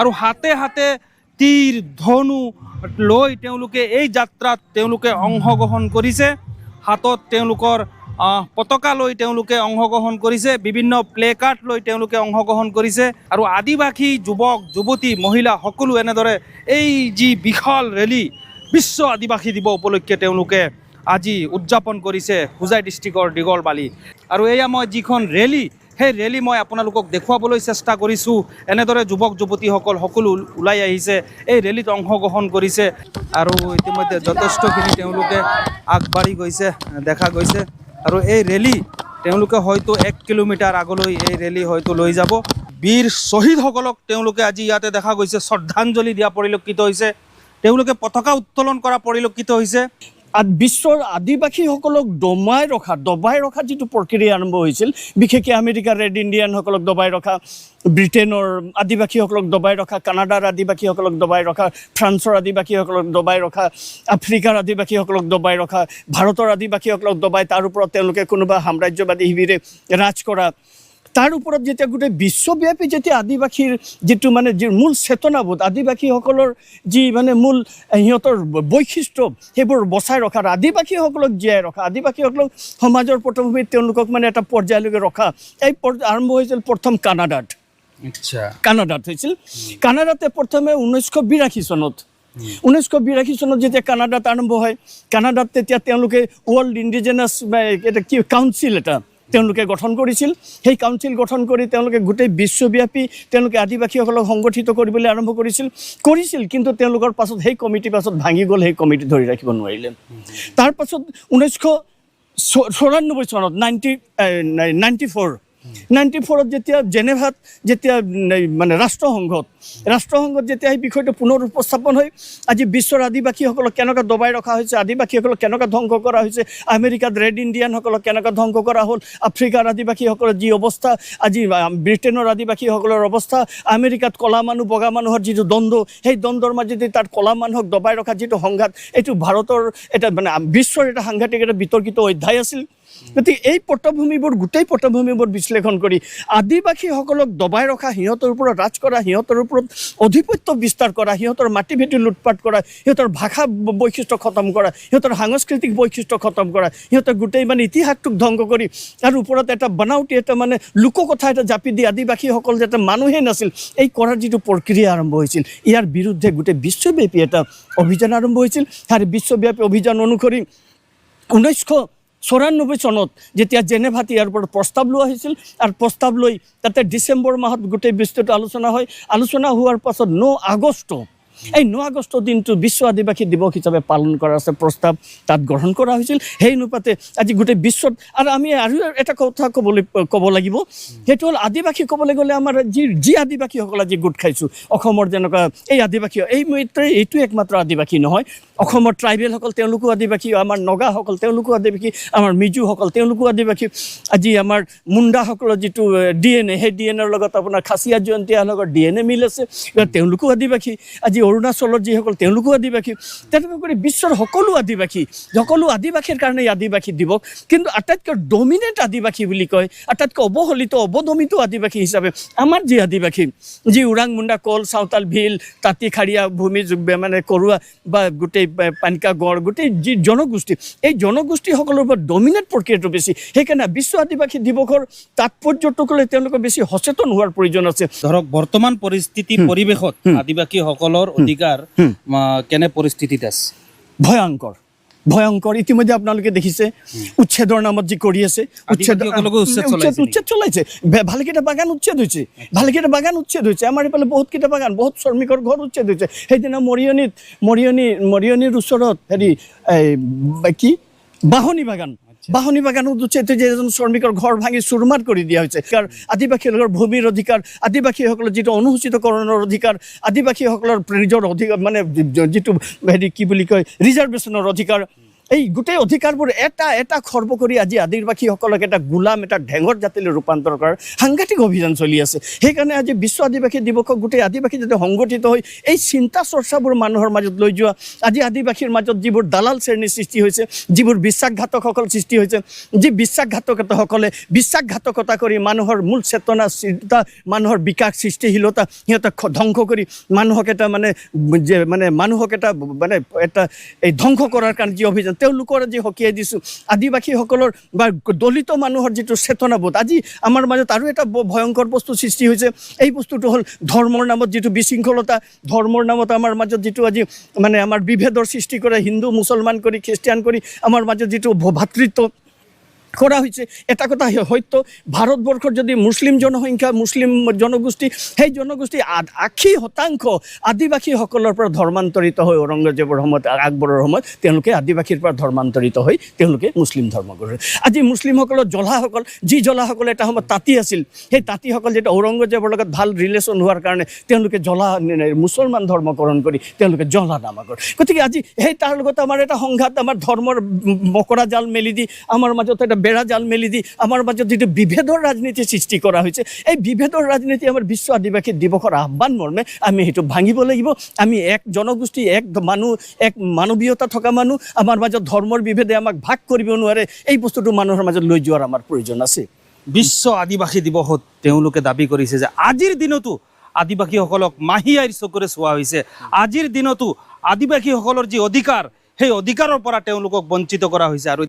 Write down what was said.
আৰু হাতে হাতে তীৰ, ধনু লৈ তেওঁলোকে এই যাত্ৰাত তেওঁলোকে অংশগ্ৰহণ কৰিছে। হাতত তেওঁলোকৰ পতাকা লৈ তেওঁলোকে অংশগ্ৰহণ কৰিছে। বিভিন্ন প্লে কাৰ্ড লৈ তেওঁলোকে অংশগ্ৰহণ কৰিছে। আৰু আদিবাসী যুৱক, যুৱতী, মহিলা সকলো এনেদৰে এই যি বিশাল ৰেলী, বিশ্ব আদিবাসী দিৱস উপলক্ষে তেওঁলোকে আজি উদযাপন কৰিছে হোজাই ডিষ্ট্ৰিক্টৰ দীঘলবালি আৰু এয়া মই যিখন ৰেলী সেই ৰেলী মই আপোনালোকক দেখুৱাবলৈ চেষ্টা কৰিছোঁ। এনেদৰে যুৱক, যুৱতীসকল সকলো ওলাই আহিছে। এই ৰেলীত অংশগ্ৰহণ কৰিছে। আৰু ইতিমধ্যে যথেষ্টখিনি তেওঁলোকে আগবাঢ়ি গৈছে, দেখা গৈছে। আৰু এই ৰেলী তেওঁলোকে হয়তো এক কিলোমিটাৰ আগলৈ এই ৰেলী হয়তো লৈ যাব। বীৰ শ্বহীদসকলক তেওঁলোকে আজি ইয়াতে দেখা গৈছে। শ্ৰদ্ধাঞ্জলি দিয়া পৰিলক্ষিত হৈছে। তেওঁলোকে পতাকা উত্তোলন কৰা পৰিলক্ষিত হৈছে। বিশ্বৰ আদিবাসীসকলক দমাই ৰখা, দবাই ৰখা যিটো প্ৰক্ৰিয়া আৰম্ভ হৈছিল, বিশেষকৈ আমেৰিকাৰ ৰেড ইণ্ডিয়ানসকলক দবাই ৰখা, ব্ৰিটেইনৰ আদিবাসীসকলক দবাই ৰখা, কানাডাৰ আদিবাসীসকলক দবাই ৰখা, ফ্ৰান্সৰ আদিবাসীসকলক দবাই ৰখা, আফ্ৰিকাৰ আদিবাসীসকলক দবাই ৰখা, ভাৰতৰ আদিবাসীসকলক দবাই, তাৰ ওপৰত তেওঁলোকে কোনোবা সাম্ৰাজ্যবাদী শিবিৰে ৰাজ কৰা তাৰ ওপৰত যেতিয়া গোটেই বিশ্বব্যাপী যেতিয়া আদিবাসীৰ যিটো মানে যি মূল চেতনাবোধ আদিবাসীসকলৰ যি মানে মূল সিহঁতৰ বৈশিষ্ট্য সেইবোৰ বচাই ৰখা আদিবাসীসকলক জীয়াই ৰখা আদিবাসীসকলক সমাজৰ পটভূমিত তেওঁলোকক মানে এটা পৰ্যায়লৈকে ৰখা এই আৰম্ভ হৈছিল প্ৰথম কানাডাত। আচ্ছা। কানাডাত হৈছিল। কানাডাতে প্ৰথমে ঊনৈছশ বিৰাশী চনত ঊনৈছশ বিৰাশী চনত যেতিয়া কানাডাত আৰম্ভ হয় কানাডাত তেতিয়া তেওঁলোকে ৱৰ্ল্ড ইণ্ডিজেনাছ এটা কি কাউন্সিল এটা তেওঁলোকে গঠন কৰিছিল। সেই কাউন্সিল গঠন কৰি তেওঁলোকে গোটেই বিশ্বব্যাপী তেওঁলোকে আদিবাসীসকলক সংগঠিত কৰিবলৈ আৰম্ভ কৰিছিল। কৰিছিল, কিন্তু তেওঁলোকৰ পাছত সেই কমিটি পাছত ভাঙি গ'ল, সেই কমিটি ধৰি ৰাখিব নোৱাৰিলে। তাৰ পাছত ঊনৈছশ চৌৰান্নব্বৈ চনত নাইণ্টি নাইণ্টি ফ'ৰ নাইণ্টি ফ'ৰত যেতিয়া জেনেভাত, যেতিয়া মানে ৰাষ্ট্ৰসংঘত ৰাষ্ট্ৰসংঘত যেতিয়া সেই বিষয়টো পুনৰ উপস্থাপন হয় আজি বিশ্বৰ আদিবাসীসকলক কেনেকৈ দবাই ৰখা হৈছে, আদিবাসীসকলক কেনেকৈ ধ্বংস কৰা হৈছে, আমেৰিকাত ৰেড ইণ্ডিয়ানসকলক কেনেকৈ ধ্বংস কৰা হ'ল, আফ্ৰিকাৰ আদিবাসীসকলৰ যি অৱস্থা, আজি ব্ৰিটেইনৰ আদিবাসীসকলৰ অৱস্থা, আমেৰিকাত ক'লা মানুহ, বগা মানুহৰ যিটো দ্বন্দ্ব, সেই দ্বন্দ্বৰ মাজেদি তাত ক'লা মানুহক দবাই ৰখা যিটো সংঘাত, এইটো ভাৰতৰ এটা মানে বিশ্বৰ এটা সাংঘাতিক, এটা বিতৰ্কিত অধ্যায় আছিল। গতিকে এই পটভূমিবোৰ, গোটেই পটভূমিবোৰ বিশ্লেষণ কৰি আদিবাসীসকলক দবাই ৰখা, সিহঁতৰ ওপৰত ৰাজ কৰা, সিহঁতৰ ওপৰত আধিপত্য বিস্তাৰ কৰা, সিহঁতৰ মাটি ভেটি লুটপাট কৰা, সিহঁতৰ ভাষা বৈশিষ্ট্য খতম কৰা, সিহঁতৰ সাংস্কৃতিক বৈশিষ্ট্য খতম কৰা সিহঁতৰ গোটেই মানে ইতিহাসটোক ধ্বংস কৰি, আৰু ওপৰত এটা বনাওটি এটা মানে লোককথা এটা জাপি দি আদিবাসীসকল যাতে মানুহেই নাছিল, এই কৰাৰ যিটো প্ৰক্ৰিয়া আৰম্ভ হৈছিল, ইয়াৰ বিৰুদ্ধে গোটেই বিশ্বব্যাপী এটা অভিযান আৰম্ভ হৈছিল। আৰু বিশ্বব্যাপী অভিযান অনুসৰি ঊনৈছশ চৌৰান্নব্বৈ চনত যেতিয়া জেনেভাত ইয়াৰ ওপৰত প্ৰস্তাৱ লোৱা হৈছিল আৰু প্ৰস্তাৱ লৈ তাতে ডিচেম্বৰ মাহত গোটেই বিস্তৃত আলোচনা হয়। আলোচনা হোৱাৰ পাছত ন আগষ্ট এই ন আগষ্ট দিনটো বিশ্ব আদিবাসী দিৱস হিচাপে পালন কৰা আছে প্ৰস্তাৱ তাত গ্ৰহণ কৰা হৈছিল। সেই অনুপাতে আজি গোটেই বিশ্বত, আৰু আমি আৰু এটা কথা ক'বলৈ, ক'ব লাগিব। সেইটো হ'ল আদিবাসী ক'বলৈ গ'লে আমাৰ যি যি আদিবাসীসকল আজি গোট খাইছোঁ, অসমৰ যেনেকুৱা এই আদিবাসী, এই মাত্ৰে এইটো একমাত্ৰ আদিবাসী নহয়। অসমৰ ট্ৰাইবেলসকল তেওঁলোকো আদিবাসী, আমাৰ নগাসকল তেওঁলোকো আদিবাসী, আমাৰ মিজুসকল তেওঁলোকো আদিবাসী। আজি আমাৰ মুণ্ডাসকলৰ যিটো ডি এন এ সেই ডি এন এৰ লগত আপোনাৰ খাচীয়া জয়ন্তীয়াৰ লগত ডি এন এ মিল আছে। তেওঁলোকো আদিবাসী। আজি অৰুণাচলৰ যিসকল তেওঁলোকো আদিবাসী তেনেকৈ কৰি বিশ্বৰ সকলো আদিবাসী সকলো আদিবাসীৰ কাৰণে এই আদিবাসী দিৱস কিন্তু আটাইতকৈ ডমিনেণ্ট আদিবাসী বুলি কয় আটাইতকৈ অৱহেলিত অৱদমিত আদিবাসী হিচাপে আমাৰ যি আদিবাসী যি ওৰাং মুণ্ডা কল চাওতাল ভিল তাঁতি খাৰীয়া ভূমি মানে কৰোৱা বা গোটেই পানিকা গড় গোটেই যি জনগোষ্ঠী এই জনগোষ্ঠীসকলৰ ওপৰত ডমিনেণ্ট প্ৰক্ৰিয়াটো বেছি। সেইকাৰণে বিশ্ব আদিবাসী দিৱসৰ তাৎপৰ্যটোক লৈ তেওঁলোকে বেছি সচেতন হোৱাৰ প্ৰয়োজন আছে। ধৰক বৰ্তমান পৰিস্থিতি পৰিৱেশত আদিবাসীসকলৰ অধিকাৰ কেনে পৰিস্থিতিত আছে ভয়ংকৰ ভয়ংকৰ ইতিমধ্যে আপোনালোকে দেখিছে উচ্ছেদৰ নামত যি কৰি আছে উচ্ছেদ উচ্ছেদ চলাইছে ভালেকেইটা বাগান উচ্ছেদ হৈছে। ভালেকেইটা বাগান উচ্ছেদ হৈছে। আমাৰ এইফালে বহুতকেইটা বাগান বহুত শ্ৰমিকৰ ঘৰ উচ্ছেদ হৈছে। সেইদিনা মৰিয়নীত মৰিয়নী মৰিয়নীৰ ওচৰত হেৰি এই কি? বাহনী বাগান। বাহনী বাগান উচ্ছেদ যে এজন শ্ৰমিকৰ ঘৰ ভাঙি চুৰমাৰ কৰি দিয়া কাৰণ আদিবাসীসকলৰ ভূমিৰ অধিকাৰ, আদিবাসীসকলৰ যিটো অনুসূচিতকৰণৰ অধিকাৰ, আদিবাসীসকলৰ নিজৰ অধিকাৰ মানে যিটো হেৰি কি বুলি কয় ৰিজাৰ্ভেশ্যনৰ অধিকাৰ এই গোটেই অধিকাৰবোৰ এটা এটা খৰ্ব কৰি আজি আদিবাসীসকলক এটা গোলাম, এটা ঢেঙৰ জাতিলৈ ৰূপান্তৰ কৰাৰ সাংঘাতিক অভিযান চলি আছে। সেইকাৰণে আজি বিশ্ব আদিবাসী দিৱসক গোটেই আদিবাসী যাতে সংগঠিত হৈ এই চিন্তা চৰ্চাবোৰ মানুহৰ মাজত লৈ যোৱা, আজি আদিবাসীৰ মাজত যিবোৰ দালাল শ্ৰেণীৰ সৃষ্টি হৈছে, যিবোৰ বিশ্বাসঘাতকসকল সৃষ্টি হৈছে, যি বিশ্বাসঘাতকতাসকলে বিশ্বাসঘাতকতা কৰি মানুহৰ মূল চেতনা, চিন্তা, মানুহৰ বিকাশ, সৃষ্টিশীলতা, সিহঁতক ধ্বংস কৰি মানুহক এটা মানে যে মানে মানুহক এটা মানে এটা এই ধ্বংস কৰাৰ কাৰণে যি অভিযান তেওঁলোকৰ আজি সকীয়াই দিছোঁ। আদিবাসীসকলৰ বা দলিত মানুহৰ যিটো চেতনাবোধ, আজি আমাৰ মাজত আৰু এটা ভয়ংকৰ বস্তু সৃষ্টি হৈছে। এই বস্তুটো হ'ল ধৰ্মৰ নামত যিটো বিশৃংখলতা, ধৰ্মৰ নামত আমাৰ মাজত যিটো আজি মানে আমাৰ বিভেদৰ সৃষ্টি কৰে, হিন্দু, মুছলমান কৰি, খ্ৰীষ্টিয়ান কৰি, আমাৰ মাজত যিটো ভাতৃত্ব কৰা হৈছে এটা কথা হ- সত্য ভাৰতবৰ্ষৰ যদি মুছলিম জনসংখ্যা মুছলিম জনগোষ্ঠী, সেই জনগোষ্ঠী আশী শতাংশ আদিবাসীসকলৰ পৰা ধৰ্মান্তৰিত হৈ ঔৰংগজেবৰ সময়ত, আকবৰৰ সময়ত তেওঁলোকে আদিবাসীৰ পৰা ধৰ্মান্তৰিত হৈ তেওঁলোকে মুছলিম ধৰ্ম গঢ়ে আজি মুছলিমসকলৰ জলাসকল, যি জলাসকল এটা সময়ত তাঁতী আছিল, সেই তাঁতীসকল যেতিয়া ঔৰংগজেবৰ লগত ভালো ৰিলেশ্যন হোৱাৰ কাৰণে তেওঁলোকে ন- মুছলমান ধৰ্মকৰণ কৰি তেওঁলোকে জলা নামাকৰ গতিকে আজি সেই তাৰ লগত আমাৰ এটা সংঘাত, আমাৰ ধৰ্মৰ মকৰা জাল মেলি দি আমাৰ মাজত এটা বেৰা জাল মেলি দি আমাৰ মাজত যিটো বিভেদৰ ৰাজনীতি সৃষ্টি কৰা হৈছে এই বিভেদৰ ৰাজনীতি আমাৰ বিশ্ব আদিবাসী দিৱসৰ আহ্বান মৰ্মে আমি সেইটো ভাঙিব লাগিব। আমি এক জনগোষ্ঠী, এক মানুহ এক মানৱীয়তা থকা মানুহ আমাৰ মাজত ধৰ্মৰ বিভেদে আমাক ভাগ কৰিব নোৱাৰে, এই বস্তুটো মানুহৰ মাজত লৈ যোৱাৰ আমাৰ প্ৰয়োজন আছে। বিশ্ব আদিবাসী দিৱসত তেওঁলোকে দাবি কৰিছে যে আজিৰ দিনতো আদিবাসীসকলক মাহী আইৰ চকুৰে চোৱা হৈছে। আজিৰ দিনতো আদিবাসীসকলৰ যি অধিকাৰ, সেই অধিকাৰৰ পৰা তেওঁলোকক বঞ্চিত কৰা হৈছে। আৰু